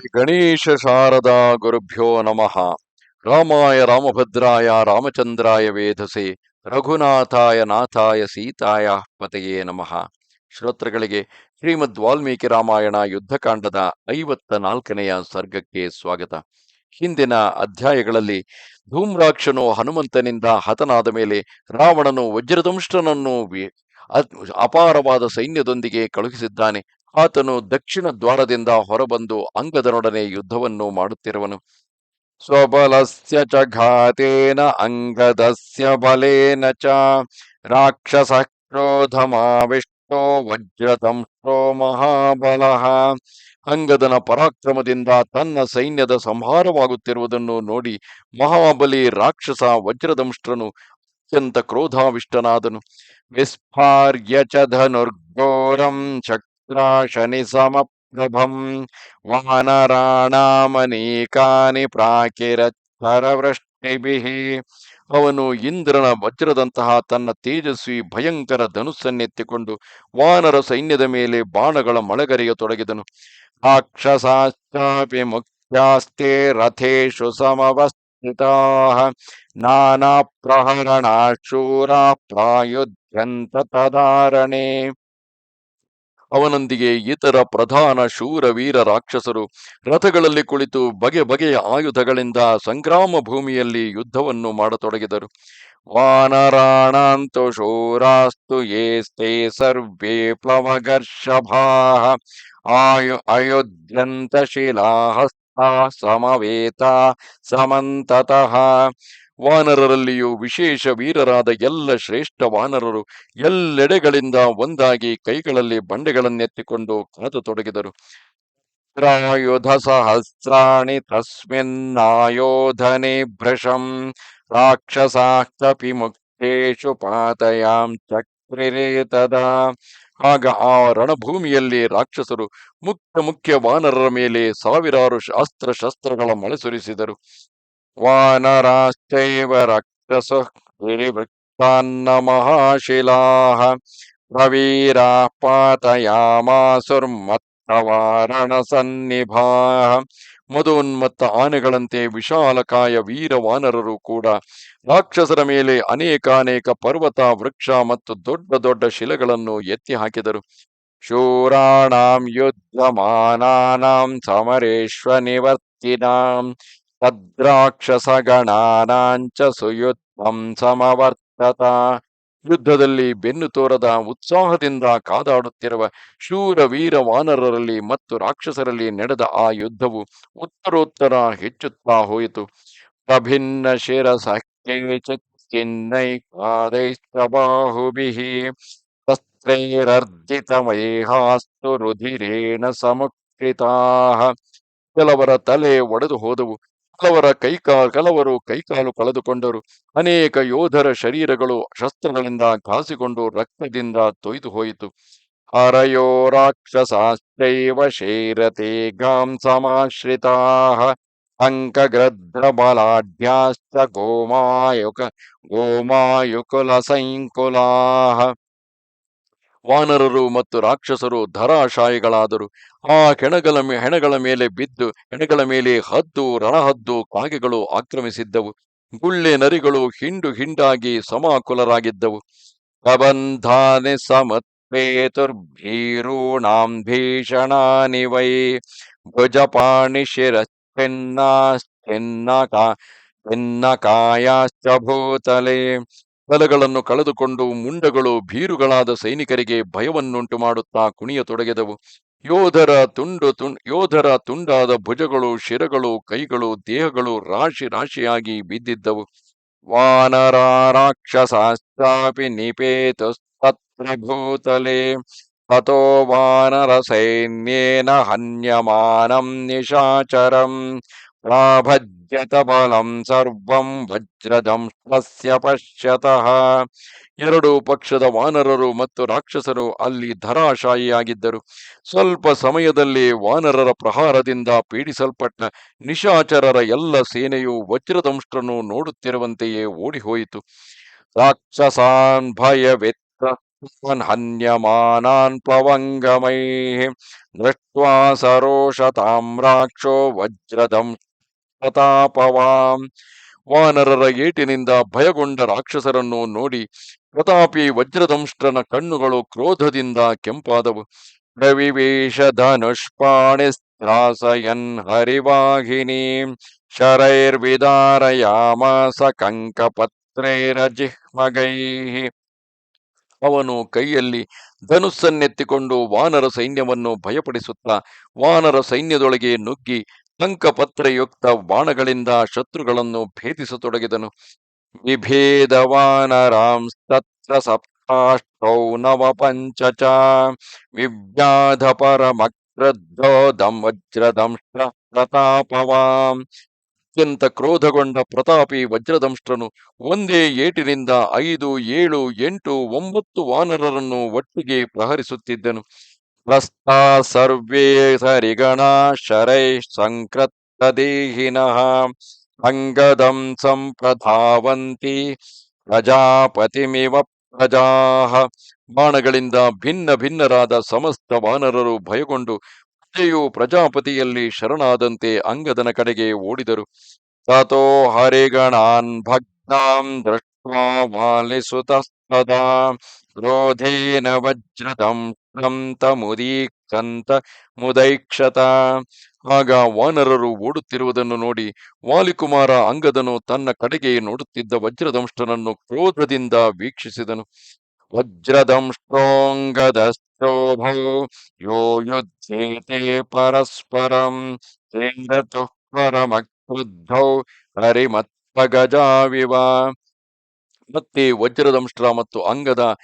ಗಣೇಶ ಶಾರದಾ ಗುರುಭ್ಯೋ ನಮಃ. ರಾಮಾಯ ರಾಮಭದ್ರಾಯ ರಾಮಚಂದ್ರಾಯ ವೇಧಸೆ ರಘುನಾಥಾಯ ನಾಥಾಯ ಸೀತಾಯ ಪತೆಯೇ ನಮಃ. ಶ್ರೋತೃಗಳಿಗೆ ಶ್ರೀಮದ್ ವಾಲ್ಮೀಕಿ ರಾಮಾಯಣ ಯುದ್ಧಕಾಂಡದ ಐವತ್ತ ನಾಲ್ಕನೆಯ ಸರ್ಗಕ್ಕೆ ಸ್ವಾಗತ. ಹಿಂದಿನ ಅಧ್ಯಾಯಗಳಲ್ಲಿ ಧೂಮ್ರಾಕ್ಷನು ಹನುಮಂತನಿಂದ ಹತನಾದ ಮೇಲೆ ರಾವಣನು ವಜ್ರದಂಷ್ಟನನ್ನು ಅಪಾರವಾದ ಸೈನ್ಯದೊಂದಿಗೆ ಕಳುಹಿಸಿದ್ದಾನೆ. ಆತನು ದಕ್ಷಿಣ ದ್ವಾರದಿಂದ ಹೊರಬಂದು ಅಂಗದನೊಡನೆ ಯುದ್ಧವನ್ನು ಮಾಡುತ್ತಿರುವನು. ಸ್ವಬಲಸ್ಯ ಚ ಘಾತೇನ ಅಂಗದಸ್ಯ ಬಲೇನ ಚ ರಾಕ್ಷಸ ಕ್ರೋಧಮಾವಿಷ್ಟೋ ವಜ್ರದಂಷ್ಟೋ ಮಹಾಬಲ. ಅಂಗದನ ಪರಾಕ್ರಮದಿಂದ ತನ್ನ ಸೈನ್ಯದ ಸಂಹಾರವಾಗುತ್ತಿರುವುದನ್ನು ನೋಡಿ ಮಹಾಬಲಿ ರಾಕ್ಷಸ ವಜ್ರದಂಷ್ಟ್ರನು ಅತ್ಯಂತ ಕ್ರೋಧಾವಿಷ್ಟನಾದನು. ವಿಸ್ಫಾರ್ಯ ಚ ಧನುರ್ಘೋರಂ ಶನಿ ಸಮಪ್ರಭಂ ಪ್ರಾಕಿರ ಪ್ರಾಕಿರವೃಷ್ಟಿಭಿಃ ಅವನು ಇಂದ್ರನ ವಜ್ರದಂತಹ ತನ್ನ ತೇಜಸ್ವಿ ಭಯಂಕರ ಧನುಸ್ಸನ್ನೆತ್ತಿಕೊಂಡು ವಾನರ ಸೈನ್ಯದ ಮೇಲೆ ಬಾಣಗಳ ಮಳೆಗರೆಯತೊಡಗಿದನು ರಾಕ್ಷಸಾಶ್ಚಾಪಿ ಮುಖ್ಯಾಸ್ತೆ ರಥೇಶು ಸಮವಸ್ಥಿತ. ನಾನಾ ಪ್ರಹರಣ ಶೂರ ಪ್ರಾಯುಧ್ಯಂತ ತದಾರಣೆ. ಅವನೊಂದಿಗೆ ಇತರ ಪ್ರಧಾನ ಶೂರ ವೀರ ರಾಕ್ಷಸರು ರಥಗಳಲ್ಲಿ ಕುಳಿತು ಬಗೆ ಬಗೆಯ ಆಯುಧಗಳಿಂದ ಸಂಗ್ರಾಮ ಭೂಮಿಯಲ್ಲಿ ಯುದ್ಧವನ್ನು ಮಾಡತೊಡಗಿದರು. ವಾನರಾಣಾಂತು ಶೂರಾಸ್ತು ಯೇಸ್ತೆ ಸರ್ವೇ ಪ್ಲವಗರ್ಷಭಾ ಆಯು, ಅಯೋಧ್ಯಂತ ಶಿಲಾಹಸ್ತ ಸಮವೇತ ಸಮಂತತಃ. ವಾನರರಲ್ಲಿಯೂ ವಿಶೇಷ ವೀರರಾದ ಎಲ್ಲ ಶ್ರೇಷ್ಠ ವಾನರರು ಎಲ್ಲೆಡೆಗಳಿಂದ ಒಂದಾಗಿ ಕೈಗಳಲ್ಲಿ ಬಂಡೆಗಳನ್ನೆತ್ತಿಕೊಂಡು ಕಾದತೊಡಗಿದರು ರಾಯುಧ ಸಹಸ್ರಾಣಿ ತಸ್ಮಿನ್ನಾಯೋಧನೆ ಭೃಶಂ ರಾಕ್ಷಸಾಕ್ತಪಿ ಮುಕ್ತೇಶು ಪಾತಯಾಂ ಚಕ್ರಿರೇ ತದಾ ಆಗ ಆ ರಣಭೂಮಿಯಲ್ಲಿ ರಾಕ್ಷಸರು ಮುಖ್ಯ ಮುಖ್ಯ ವಾನರರ ಮೇಲೆ ಸಾವಿರಾರು ಅಸ್ತ್ರ ಶಸ್ತ್ರಗಳ ಮಳೆ ಸುರಿಸಿದರು. ಗಿರಿವೃತ್ತಾನ್ನ ಮಹಾಶಿಲಾಃ ಪ್ರವೀರಾ ಪಾತಯಾಮಾಸುರ್ಮತ್ತವಾರಣ ಸನ್ನಿಭಾಃ ಮದೋನ್ಮತ್ತ ಆನೆಗಳಂತೆ ವಿಶಾಲಕಾಯ ವೀರ ವಾನರರು ಕೂಡ ರಾಕ್ಷಸರ ಮೇಲೆ ಅನೇಕಾನೇಕ ಪರ್ವತ, ವೃಕ್ಷ ಮತ್ತು ದೊಡ್ಡ ದೊಡ್ಡ ಶಿಲೆಗಳನ್ನು ಎತ್ತಿ ಹಾಕಿದರು. ಶೂರಾಣಾಂ ಯುದ್ಧಮಾನಾನಾಂ ಸಮರೇಶ್ವ ನಿವರ್ತಿನಾಂ ತದ್ರಾಕ್ಷಸಗಣಾನಾಂಚ ಸುಯುತ್ಮಂ ಸಮವರ್ತತ. ಯುದ್ಧದಲ್ಲಿ ಬೆನ್ನು ತೋರದ ಉತ್ಸಾಹದಿಂದ ಕಾದಾಡುತ್ತಿರುವ ಶೂರ ವೀರ ವಾನರರಲ್ಲಿ ಮತ್ತು ರಾಕ್ಷಸರಲ್ಲಿ ನಡೆದ ಆ ಯುದ್ಧವು ಉತ್ತರೋತ್ತರ ಹೆಚ್ಚುತ್ತಾ ಹೋಯಿತು. ಪ್ರಭಿನ್ನ ಶಿರಸ ವಸ್ತ್ರೈರರ್ಜಿತ ಶಸ್ತ್ರೈರರ್ಜಿತಮೈಹಾಸ್ತು ರುಧಿರೇಣ ಸಮುಕ್ಷಿತಾಃ ಕೆಲವರ ತಲೆ ಒಡೆದು ಹೋದವು. ಕೆಲವರ ಕೈಕಾ ಕೆಲವರು ಕೈಕಾಲು ಕಳೆದುಕೊಂಡರು. ಅನೇಕ ಯೋಧರ ಶರೀರಗಳು ಶಸ್ತ್ರಗಳಿಂದ ಕಾಸಿಕೊಂಡು ರಕ್ತದಿಂದ ತೊಯ್ದು ಹೋಯಿತು. ಹರಯೋ ರಾಕ್ಷಸಾಶ್ಚೈವ ಶೈರತೆ ಗಾಂ ಸಮಾಶ್ರಿತಾಃ ಅಂಕಗ್ರದ್ರಬಲಾಢ್ಯಾಶ್ಚ ಗೋಮಾಯುಕ, ಗೋಮಾಯುಕುಲ ಸಂಕುಲಾಃ ವಾನರರು ಮತ್ತು ರಾಕ್ಷಸರು ಧರಾಶಾಯಿಗಳಾದರು. ಆ ಹೆಣಗಳ ಹೆಣಗಳ ಮೇಲೆ ಬಿದ್ದು, ಹೆಣಗಳ ಮೇಲೆ ಹದ್ದು, ರಣಹದ್ದು ಕಾಗೆಗಳು ಆಕ್ರಮಿಸಿದ್ದವು. ಗುಳ್ಳೆ ನರಿಗಳು ಹಿಂಡು ಹಿಂಡಾಗಿ ಸಮಾಕುಲರಾಗಿದ್ದವು. ಪ್ರಬಂಧಾನೆ ಸಮತ್ಪೇತುರ್ಭೀರೂಣಾಂ ಭೀಷಣಾನಿ ವೈ ಭುಜಪಾಣಿ ಶಿರಶ್ಚಿನ್ನಾಶ್ಚಿನ್ನಕ ಚಿನ್ನಕಾಯಾಶ್ಚ ಭೂತಲೆ. ಬಲಗಳನ್ನು ಕಳೆದುಕೊಂಡು ಮುಂಡಗಳು ಭೀರುಗಳಾದ ಸೈನಿಕರಿಗೆ ಭಯವನ್ನುಂಟು ಮಾಡುತ್ತಾ ಕುಣಿಯತೊಡಗಿದವು ಯೋಧರ ತುಂಡು ತುಂ, ಯೋಧರ ತುಂಡಾದ ಭುಜಗಳು, ಶಿರಗಳು, ಕೈಗಳು, ದೇಹಗಳು ರಾಶಿ ರಾಶಿಯಾಗಿ ಬಿದ್ದಿದ್ದವು. ವಾನರ ರಾಕ್ಷಸಾಶ್ಚಾಪಿ ನಿಪೇತುಸ್ತತ್ರ ಭೂತಲೆ ವಾನರ ಸೈನ್ಯೇನ ಹನ್ಯಮಾನಂ ನಿಶಾಚರಂ. ಪ್ರಾಭಜ್ಯತ ಬಲಂ ಸರ್ವಂ ವಜ್ರದಂಶ್ವಸ್ಯ ಪಶ್ಯತಃ. ಎರಡು ಪಕ್ಷದ ವಾನರರು ಮತ್ತು ರಾಕ್ಷಸರು ಅಲ್ಲಿ ಧರಾಶಾಯಿಯಾಗಿದ್ದರು. ಸ್ವಲ್ಪ ಸಮಯದಲ್ಲಿ ವಾನರರ ಪ್ರಹಾರದಿಂದ ಪೀಡಿಸಲ್ಪಟ್ಟ ನಿಶಾಚರರ ಎಲ್ಲ ಸೇನೆಯು ವಜ್ರದಂಷ್ಟ್ರನು ನೋಡುತ್ತಿರುವಂತೆಯೇ ಓಡಿಹೋಯಿತು. ರಾಕ್ಷಸಾನ್ ಭಯವಿತ್ರ ಹನ್ಯಮಾನಾನ್ ಪ್ಲವಂಗಮೈಃ ದೃಷ್ಟ್ವಾ ಸರೋಷತಾಮ್ರಾಕ್ಷೋ ವಜ್ರದಂ ಪ್ರತಾಪವಾಂ. ವಾನರರ ಏಟಿನಿಂದ ಭಯಗೊಂಡ ರಾಕ್ಷಸರನ್ನು ನೋಡಿ ಪ್ರತಾಪಿ ವಜ್ರದಂಷ್ಟ್ರನ ಕಣ್ಣುಗಳು ಕ್ರೋಧದಿಂದ ಕೆಂಪಾದವು. ಪ್ರವಿವೇಶ ಧನುಷ್ಪಾಣಿಸ್ತ್ರಾಸಯನ್ ಹರಿವಾಹಿನಿ ಶರೈರ್ವಿದಾರಯಾಮಾಸ ಕಂಕಪತ್ರೈರಜಿಹ್ಮಗೈ ಅವನು ಕೈಯಲ್ಲಿ ಧನುಸ್ಸನ್ನೆತ್ತಿಕೊಂಡು ವಾನರ ಸೈನ್ಯವನ್ನು ಭಯಪಡಿಸುತ್ತಾ ವಾನರ ಸೈನ್ಯದೊಳಗೆ ನುಗ್ಗಿ ಟಂಕಪತ್ರೆಯುಕ್ತ ಬಾಣಗಳಿಂದ ಶತ್ರುಗಳನ್ನು ಭೇದಿಸತೊಡಗಿದನು. ವಿಭೇದವಾನರಾಂಸ್ತತ್ರ ಸಪ್ತಾಷ್ಟೌ ನವ ಪಂಚ ವಿವ್ಯಾಧ ಪರಮಕ್ರದ್ರೋದಂ ಪ್ರತಾಪವಾಂ. ಅತ್ಯಂತ ಕ್ರೋಧಗೊಂಡ ಪ್ರತಾಪಿ ವಜ್ರದಂಷ್ಟ್ರನು ಒಂದೇ ಏಟಿನಿಂದ ಐದು, ಏಳು, ಎಂಟು, ಒಂಬತ್ತು ವಾನರರನ್ನು ಒಟ್ಟಿಗೆ ಪ್ರಹರಿಸುತ್ತಿದ್ದನು. ಪ್ರಸ್ಥಾ ಸರ್ವೇ ಶರೈ ಸಂಕ್ರತ್ತ ದೇಹಿನಃ ಅಂಗದಂ ಸಂಪ್ರಧಾವಂತಿ ಪ್ರಜಾಪತಿಮಿವ ಪ್ರಜಾಹ ಬಾಣಗಳಿಂದ ಭಿನ್ನ ಭಿನ್ನರಾದ ಸಮಸ್ತ ವಾನರರು ಭಯಗೊಂಡು ಪ್ರಜೆಯು ಪ್ರಜಾಪತಿಯಲ್ಲಿ ಶರಣಾದಂತೆ ಅಂಗದನ ಕಡೆಗೆ ಓಡಿದರು. ತಥೋ ಹರಿಗಣಾನ್ ಭಕ್ತಾಂ ದೃಷ್ಟ್ವಾ ವಾಲಿಸುತಸ್ತದಾ ಕ್ರೋಧೇನ ವಜ್ರದಂ ತಮುದೀಕ್ಷಂತ ಮುದೈಕ್ಷತ ಆಗ ವಾನರರು ಓಡುತ್ತಿರುವುದನ್ನು ನೋಡಿ ವಾಲಿಕುಮಾರ ಅಂಗದನು ತನ್ನ ಕಡೆಗೆ ನೋಡುತ್ತಿದ್ದ ವಜ್ರದಂಷ್ಟನನ್ನು ಕ್ರೋಧದಿಂದ ವೀಕ್ಷಿಸಿದನು. ವಜ್ರದಂಷ್ಟೋಂಗದಸ್ತೋಭೌ ಯೋ ಯುದ್ಧೇತೆ ಪರಸ್ಪರಂ ಪರಮಕ್ರುದ್ಧೌ ಹರಿಮತ್ಪಗಜಾವಿವ। ಮತ್ತೆ ವಜ್ರದಂಷ್ಟ್ರ ಮತ್ತು ಅಂಗದ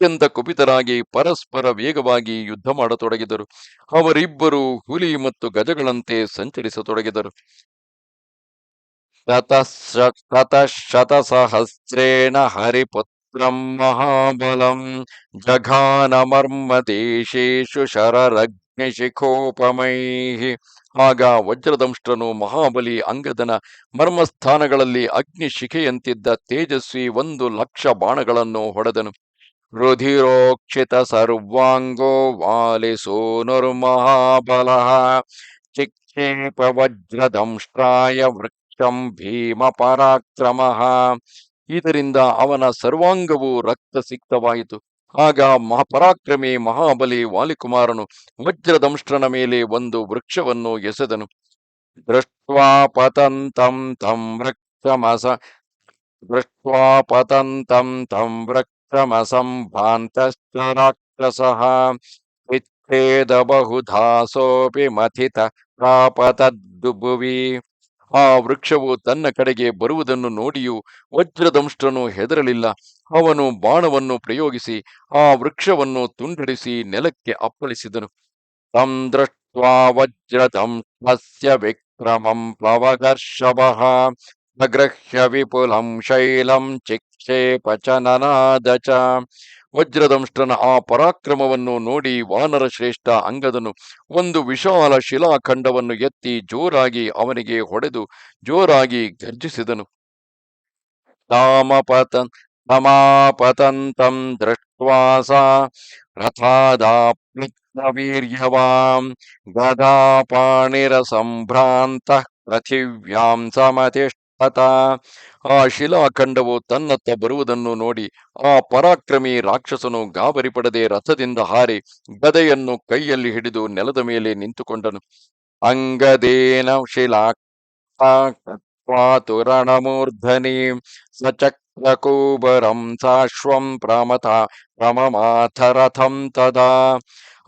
ಅತ್ಯಂತ ಕುಪಿತರಾಗಿ ಪರಸ್ಪರ ವೇಗವಾಗಿ ಯುದ್ಧ ಮಾಡತೊಡಗಿದರು. ಅವರಿಬ್ಬರು ಹುಲಿ ಮತ್ತು ಗಜಗಳಂತೆ ಸಂಚರಿಸತೊಡಗಿದರು. ಶತಸಹಸ್ರೇಣ ಹರಿಪುತ್ರಂ ಮಹಾಬಲಂ ಜಘಾನಮರ್ಮದೇಶೇಷು ಶರರಗ್ನಿಶಿಖೋಪಮೈ. ಆಗ ವಜ್ರದಂಷ್ಟ್ರನು ಮಹಾಬಲಿ ಅಂಗದನ ಮರ್ಮಸ್ಥಾನಗಳಲ್ಲಿ ಅಗ್ನಿಶಿಖೆಯಂತಿದ್ದ ತೇಜಸ್ವಿ ಒಂದು ಲಕ್ಷ ಬಾಣಗಳನ್ನು ಹೊಡೆದನು. ಸರ್ವಾಂಗೋ ವಾಲಿಸೋನುರ್ಮಹಾಬಲ ಚಿಕ್ಷೇಪ ವಜ್ರದಂಷ್ಟ್ರಾಯ ವೃಕ್ಷಂ ಭೀಮ ಪರಾಕ್ರಮ ಇದರಿಂದ ಅವನ ಸರ್ವಾಂಗವು ರಕ್ತಸಿಕ್ತವಾಯಿತು. ಆಗ ಮಹಾಪರಾಕ್ರಮಿ ಮಹಾಬಲಿ ವಾಲಿಕುಮಾರನು ವಜ್ರದಂಷ್ಟ್ರನ ಮೇಲೆ ಒಂದು ವೃಕ್ಷವನ್ನು ಎಸೆದನು. ದೃಷ್ಟ್ವಾ ಪತಂತಂ ತಂ ವೃಕ್ಷಮಸ ದೃಷ್ಟ್ವಾ ಪತಂತಂ ತಂ ವೃಕ್ಷಮಸಂಭಾಂತಶ್ಚ ರಾಕ್ಷಸಃ ವಿಚ್ಛೇದ ಬಹುಧಾಸೋಪಿ ಮಥಿತ ಪ್ರಾಪತದ್ದುಭುವಿ ಆ ವೃಕ್ಷವು ತನ್ನ ಕಡೆಗೆ ಬರುವುದನ್ನು ನೋಡಿಯೂ ವಜ್ರದಂಷ್ಟನು ಹೆದರಲಿಲ್ಲ. ಅವನು ಬಾಣವನ್ನು ಪ್ರಯೋಗಿಸಿ ಆ ವೃಕ್ಷವನ್ನು ತುಂಡರಿಸಿ ನೆಲಕ್ಕೆ ಅಪ್ಪಳಿಸಿದನು. ತಂ ದೃಷ್ಟ ವಜ್ರದಂಷ್ಟ್ರಸ್ಯ ವಿಕ್ರಮಂ ಪ್ಲವಗರ್ಷಭಃ ಅಗ್ರಹ್ಯ ವಿಪುಲಂ ಶೈಲಂ ಚಿಕ್ಷೇಪ ಚ ವಜ್ರದಂಷ್ಟ್ರನ ಆ ಪರಾಕ್ರಮವನ್ನು ನೋಡಿ ವಾನರ ಶ್ರೇಷ್ಠ ಅಂಗದನು ಒಂದು ವಿಶಾಲ ಶಿಲಾಖಂಡವನ್ನು ಎತ್ತಿ ಜೋರಾಗಿ ಅವನಿಗೆ ಹೊಡೆದು ಜೋರಾಗಿ ಗರ್ಜಿಸಿದನು. ತಾಮಪತನ್ ತಮಾಪತಂತಂ ದೃಷ್ಟ್ವಾಸ ಸಾ ರಥಾದಾಪ್ಲುತವೀರ್ಯವಾಂ ಗದಾಪಾಣಿರ ಸಂಭ್ರಾಂತ ಪೃಥಿವ್ಯಾಂ ಸಮತಿಷ್ಠತ ಆ ಶಿಲಾಖಂಡವು ತನ್ನತ್ತ ಬರುವುದನ್ನು ನೋಡಿ ಆ ಪರಾಕ್ರಮಿ ರಾಕ್ಷಸನು ಗಾಬರಿ ಪಡದೆ ರಥದಿಂದ ಹಾರಿ ಗದೆಯನ್ನು ಕೈಯಲ್ಲಿ ಹಿಡಿದು ನೆಲದ ಮೇಲೆ ನಿಂತುಕೊಂಡನು. ಅಂಗದೇನ ಶಿಲಾ ತುರಣಮೂರ್ಧನಿ ಸಚಕ್ರಕೂಬರಂ ಸಾಶ್ವಂ ಪ್ರಮಥ ಪ್ರಮಮಾಥ ರಥಂ ತದಾ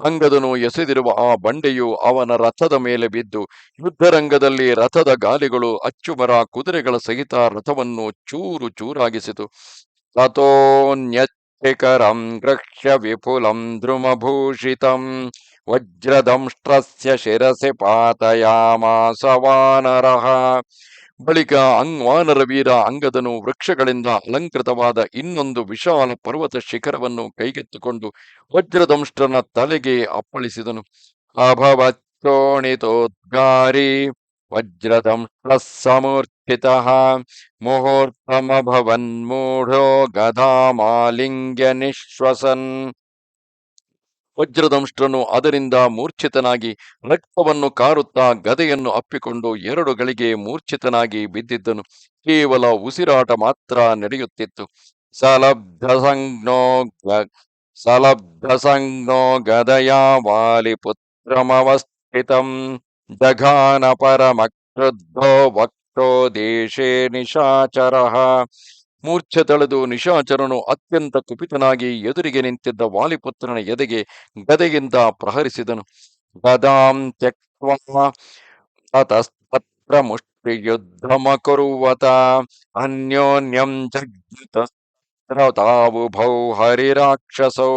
ಅಂಗದನು ಎಸೆದಿರುವ ಆ ಬಂಡೆಯು ಅವನ ರಥದ ಮೇಲೆ ಬಿದ್ದು, ಯುದ್ಧರಂಗದಲ್ಲಿ ರಥದ ಗಾಲಿಗಳು ಅಚ್ಚುಮರ ಕುದುರೆಗಳ ಸಹಿತ ರಥವನ್ನು ಚೂರು ಚೂರಾಗಿಸಿತು. ತಥೋನ್ಯಚ್ಚಿಕರಂ ಗೃಹ್ಯ ವಿಪುಲಂ ಧ್ರುಮಭೂಷಿತಂ ವಜ್ರದಂಷ್ಟ್ರಸ್ಯ ಶಿರಸಿ ಪಾತಯಾಮಾಸ ವಾನರಃ. ಬಳಿಕ ಅಂಗ್ವಾನರ ವೀರ ಅಂಗದನು ವೃಕ್ಷಗಳಿಂದ ಅಲಂಕೃತವಾದ ಇನ್ನೊಂದು ವಿಶಾಲ ಪರ್ವತ ಶಿಖರವನ್ನು ಕೈಗೆತ್ತುಕೊಂಡು ವಜ್ರದಂಷ್ಟನ ತಲೆಗೆ ಅಪ್ಪಳಿಸಿದನು. ಅಭವಚ್ಚೋಣಿತೋದ್ಗಾರಿ ವಜ್ರದಂಷ್ಟ ಸಮೂರ್ಚಿತ ಮುಹೂರ್ತಮಭವನ್ಮೂಢೋ ಗದಾಮಾಲಿಂಗ್ಯ ನಿಶ್ವಸನ್ ವಜ್ರದಂಷ್ಟ್ರನು ಅದರಿಂದ ಮೂರ್ಛಿತನಾಗಿ ರಕ್ತವನ್ನು ಕಾರುತ್ತಾ ಗದೆಯನ್ನು ಅಪ್ಪಿಕೊಂಡು ಎರಡು ಗಳಿಗೆ ಮೂರ್ಛಿತನಾಗಿ ಬಿದ್ದಿದ್ದನು. ಕೇವಲ ಉಸಿರಾಟ ಮಾತ್ರ ನಡೆಯುತ್ತಿತ್ತು. ಸಲಬ್ಧ ಸಂಜ್ಞೋ ಗ- ಸಲಬ್ಧ ಸಂಜ್ಞೋ ಗದಯಾ ವಾಲಿ ಪುತ್ರಮವಸ್ಥಿತಂ ಜಘಾನ ಪರಮಕ್ರುದ್ಧೋ ವಕ್ತೋ ದೇಶೇ ನಿಶಾಚರಃ. ಮೂರ್ಛೆ ತಳೆದು ನಿಶಾಚರನು ಅತ್ಯಂತ ಕುಪಿತನಾಗಿ ಎದುರಿಗೆ ನಿಂತಿದ್ದ ವಾಲಿಪುತ್ರನ ಎದೆಗೆ ಗದೆಯಿಂದ ಪ್ರಹರಿಸಿದನು. ಗದಾಂ ತ್ಯಕ್ವಾ ತತಸ್ತತ್ರ ಮುಷ್ಟಿಯುದ್ಧಮಕುರ್ವತ. ಅನ್ಯೋನ್ಯಂ ಜಗ್ಯುತಸ್ತ್ರ ತಾವುಭೌ ಹರಿರಾಕ್ಷಸೌ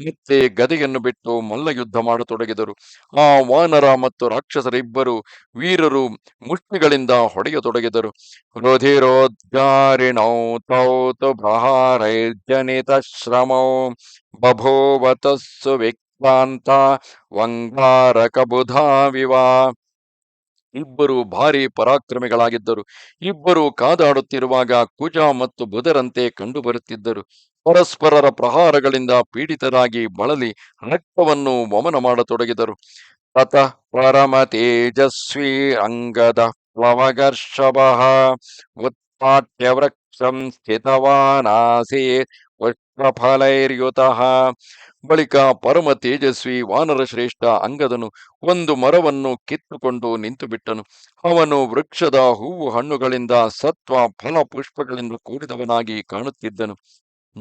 ಮತ್ತೆ ಗದೆಯನ್ನು ಬಿಟ್ಟು ಮಲ್ಲ ಯುದ್ಧ ಮಾಡತೊಡಗಿದರು. ಆ ವಾನರ ಮತ್ತು ರಾಕ್ಷಸರಿಬ್ಬರು ವೀರರು ಮುಷ್ಟಿಗಳಿಂದ ಹೊಡೆಯತೊಡಗಿದರು. ರುಧಿರೋದ್ಗಾರಿಣೌ ತೌತು ಬಹಾರೈಜನಿತ ಶ್ರಮೌ ಬಭೋವತಸ್ಸು ವಿಕ್ರಾಂತ, ವಂಗಾರಕ ಬುಧಾವಿವ ಇಬ್ಬರು ಭಾರಿ ಪರಾಕ್ರಮಿಗಳಾಗಿದ್ದರು. ಇಬ್ಬರು ಕಾದಾಡುತ್ತಿರುವಾಗ ಕುಜ ಮತ್ತು ಬುಧರಂತೆ ಕಂಡುಬರುತ್ತಿದ್ದರು. ಪರಸ್ಪರರ ಪ್ರಹಾರಗಳಿಂದ ಪೀಡಿತರಾಗಿ ಬಳಲಿ ರಕ್ತವನ್ನು ವಮನ ಮಾಡತೊಡಗಿದರು. ತತ ಪರಮ ತೇಜಸ್ವಿ ಅಂಗದ ಪ್ಲವಗರ್ಷಭ ಉತ್ಪಾಟ್ಯ ವೃಕ್ಷಂ ಸ್ಥಿತವಾನಾಸೇ ಬಳಿಕ ಪರಮ ತೇಜಸ್ವಿ ವಾನರ ಶ್ರೇಷ್ಠ ಅಂಗದನು ಒಂದು ಮರವನ್ನು ಕಿತ್ತುಕೊಂಡು ನಿಂತು ಬಿಟ್ಟನು ಅವನು ವೃಕ್ಷದ ಹೂವು ಹಣ್ಣುಗಳಿಂದ ಸತ್ವ ಫಲ ಪುಷ್ಪಗಳಿಂದ ಕೂಡಿದವನಾಗಿ ಕಾಣುತ್ತಿದ್ದನು.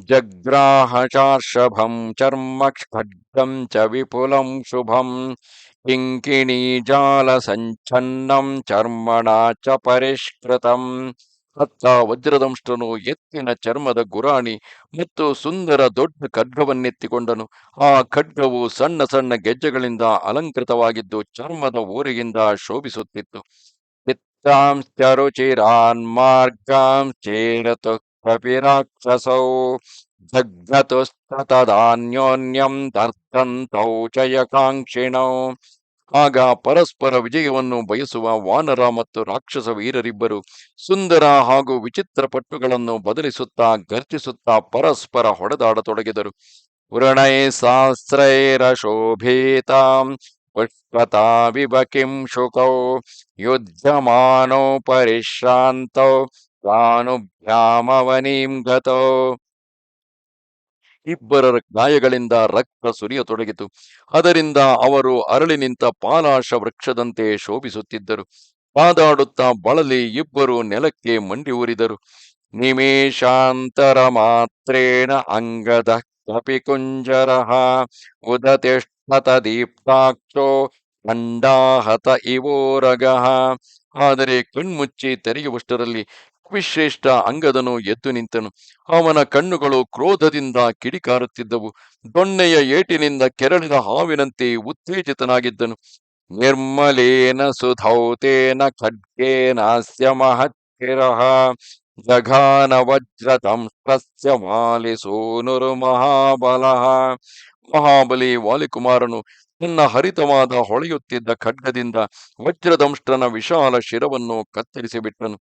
ಜಗ್ರಾಹ ಚಾರ್ಷಭಂ ಚರ್ಮ ಖಡ್ಗಂ ಚ ವಿಪುಲಂ ಶುಭಂ ಕಿಂಕಿಣಿ ಜಾಲ ಸಂಚನ್ನಂ ಚರ್ಮಣ ಚ ಪರಿಷ್ಕೃತಂ ಅತ್ತ ವಜ್ರದಂಷ್ಟನು ಎತ್ತಿನ ಚರ್ಮದ ಗುರಾಣಿ ಮತ್ತು ಸುಂದರ ದೊಡ್ಡ ಖಡ್ಗವನ್ನೆತ್ತಿಕೊಂಡನು. ಆ ಖಡ್ಗವು ಸಣ್ಣ ಸಣ್ಣ ಗೆಜ್ಜೆಗಳಿಂದ ಅಲಂಕೃತವಾಗಿದ್ದು ಚರ್ಮದ ಊರೆಯಿಂದ ಶೋಭಿಸುತ್ತಿತ್ತು. ಚಿತ್ತಾಂಶ್ಚ ರುಚಿರಾನ್ ಮಾರ್ಗಾಂಶ್ಚೇರತು ಕಪಿರಾಕ್ಷಸೌ ತದಾನ್ಯೋನ್ಯಂ ತರ್ತಂತೌ ಚಯಕಾಂಕ್ಷಿಣೌ ಆಗ ಪರಸ್ಪರ ವಿಜಯವನ್ನು ಬಯಸುವ ವಾನರ ಮತ್ತು ರಾಕ್ಷಸ ವೀರರಿಬ್ಬರು ಸುಂದರ ಹಾಗೂ ವಿಚಿತ್ರ ಪಟ್ಟುಗಳನ್ನು ಬದಲಿಸುತ್ತಾ ಗರ್ಜಿಸುತ್ತಾ ಪರಸ್ಪರ ಹೊಡೆದಾಡತೊಡಗಿದರು. ಪುರಣೈ ಸಹಸ್ರೈರ ಶೋಭೇತಾಂ ಪುಷ್ಪತಾ ವಿಭಕಿಂ ಶುಕೌ ಯುದ್ಧಮಾನೋ ಪರಿಶ್ರಾಂತೌ ತಾನುಭ್ಯಾಮವನೀಂ ಗತೋ ಇಬ್ಬರ ಗಾಯಗಳಿಂದ ರಕ್ತ ಸುರಿಯತೊಡಗಿತು. ಅದರಿಂದ ಅವರು ಅರಳಿ ನಿಂತ ಪಾಲಾಶ ವೃಕ್ಷದಂತೆ ಶೋಭಿಸುತ್ತಿದ್ದರು. ಪಾದಾಡುತ್ತಾ ಬಳಲಿ ಇಬ್ಬರು ನೆಲಕ್ಕೆ ಮಂಡಿ ಊರಿದರು. ನಿಮೇಶಾಂತರ ಮಾತ್ರೇಣ ಅಂಗದ ಕಪಿಕುಂಜರಃ ಉದತಿಷ್ಠತ ದೀಪ್ತಾಕ್ಷೋ ಇವೋ ಇವೋರಗಃ ಆದರೆ ಕಣ್ಮುಚ್ಚಿ ತೆರೆಯುವಷ್ಟರಲ್ಲಿ ಕಪಿಶ್ರೇಷ್ಠ ಅಂಗದನು ಎದ್ದು ನಿಂತನು. ಅವನ ಕಣ್ಣುಗಳು ಕ್ರೋಧದಿಂದ ಕಿಡಿಕಾರುತ್ತಿದ್ದವು. ದೊಣ್ಣೆಯ ಏಟಿನಿಂದ ಕೆರಳಿದ ಹಾವಿನಂತೆ ಉತ್ತೇಜಿತನಾಗಿದ್ದನು. ನಿರ್ಮಲೇನ ಸುಧೌತೇನ ಖಡ್ಗೇನಾಸ್ಯ ಮಹತ್ತಿರಃ ಜಘಾನ ವಜ್ರತಂಸ್ಯ ವಾಲಿಸೂನುರು ಮಹಾಬಲ ಮಹಾಬಲಿ ವಾಲಿಕುಮಾರನು ತನ್ನ ಹರಿತವಾದ ಹೊಳೆಯುತ್ತಿದ್ದ ಖಡ್ಗದಿಂದ ವಜ್ರದಂಷ್ಟ್ರನ ವಿಶಾಲ ಶಿರವನ್ನು ಕತ್ತರಿಸಿಬಿಟ್ಟನು.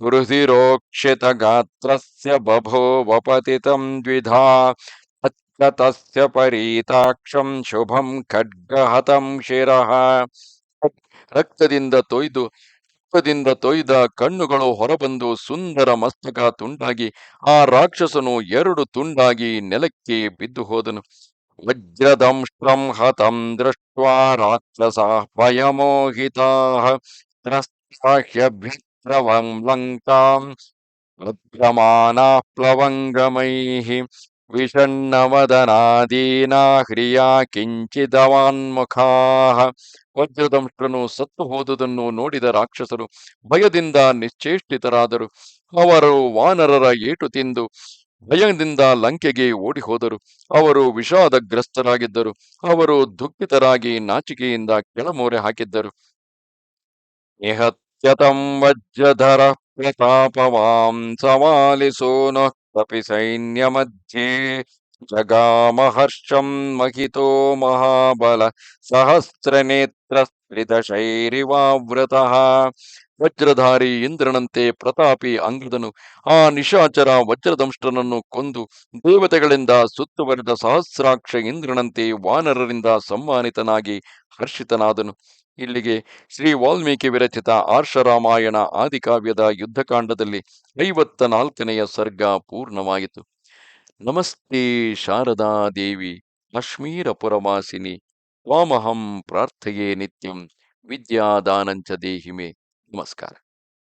ರುಧಿರೋಕ್ಷಿತ ಗಾತ್ರಸ್ಯ ಬಭೂವಪತಿತಂ ದ್ವಿಧಾ ತಸ್ಯ ಪರೀತಾಕ್ಷಂ ಶುಭಂ ಖಡ್ಗಹತಂ ಶಿರಃ ರಕ್ತದಿಂದ ತೊಯ್ದು ರಕ್ತದಿಂದ ತೊಯ್ದ ಕಣ್ಣುಗಳು ಹೊರಬಂದು ಸುಂದರ ಮಸ್ತಕ ತುಂಡಾಗಿ, ಆ ರಾಕ್ಷಸನು ಎರಡು ತುಂಡಾಗಿ ನೆಲಕ್ಕೆ ಬಿದ್ದು ಹೋದನು. ವಜ್ರದಂಷ್ಟ್ರಂ ಹತಂ ದೃಷ್ಟ್ವಾ ರಾಕ್ಷಸ ಭಯಮೋಹಿತಾ ತ್ರಸ್ತಾಹ್ಯಭ್ಯತ್ರವಂ ಲಂಕಾಂ ಭದ್ರಮಾನಾ ಪ್ಲವಂಗಮೈಃ ವಿಷಣ್ಣವದನಾದೀನಾ ಹ್ರಿಯಾ ಕಿಂಚಿದವಾನ್ಮುಖಾ ವಜ್ರದಂಷ್ಟ್ರನು ಸತ್ತು ಹೋದುದನ್ನು ನೋಡಿದ ರಾಕ್ಷಸರು ಭಯದಿಂದ ನಿಶ್ಚೇಷ್ಟಿತರಾದರು ಅವರು ವಾನರರ ಏಟು ತಿಂದು ಭಯದಿಂದ ಲಂಕೆಗೆ ಓಡಿ ಹೋದರು ಅವರು ವಿಷಾದಗ್ರಸ್ತರಾಗಿದ್ದರು. ಅವರು ದುಃಖಿತರಾಗಿ ನಾಚಿಕೆಯಿಂದ ಕೆಳಮೋರೆ ಹಾಕಿದ್ದರು. शतं वज्रधर प्रतापवां समालिशो नः तपि सैन्यमध्ये जगामहर्षं महितो महाबल सहस्रनेत्रस्त्रिदशैरिवावृतः ವಜ್ರಧಾರಿ ಇಂದ್ರನಂತೆ ಪ್ರತಾಪಿ ಅಂಗದನು ಆ ನಿಶಾಚರ ವಜ್ರದಂಷ್ಟನನ್ನು ಕೊಂದು ದೇವತೆಗಳಿಂದ ಸುತ್ತುವರೆದ ಸಹಸ್ರಾಕ್ಷ ಇಂದ್ರನಂತೆ ವಾನರರಿಂದ ಸಮ್ಮಾನಿತನಾಗಿ ಹರ್ಷಿತನಾದನು. ಇಲ್ಲಿಗೆ ಶ್ರೀ ವಾಲ್ಮೀಕಿ ವಿರಚಿತ ಆರ್ಷರಾಮಾಯಣ ಆದಿಕಾವ್ಯದ ಯುದ್ಧಕಾಂಡದಲ್ಲಿ ಐವತ್ತ ನಾಲ್ಕನೆಯ ಸರ್ಗ ಪೂರ್ಣವಾಯಿತು. ನಮಸ್ತೆ ಶಾರದಾ ದೇವಿ ಲಕ್ಷ್ಮೀರ ಪುರವಾಸಿನಿ ತ್ವಾಮಹಂ ಪ್ರಾರ್ಥೆಯೇ ನಿತ್ಯಂ, ವಿದ್ಯಾದಾನಂಚ ದೇಹಿಮೆ. Umas, cara.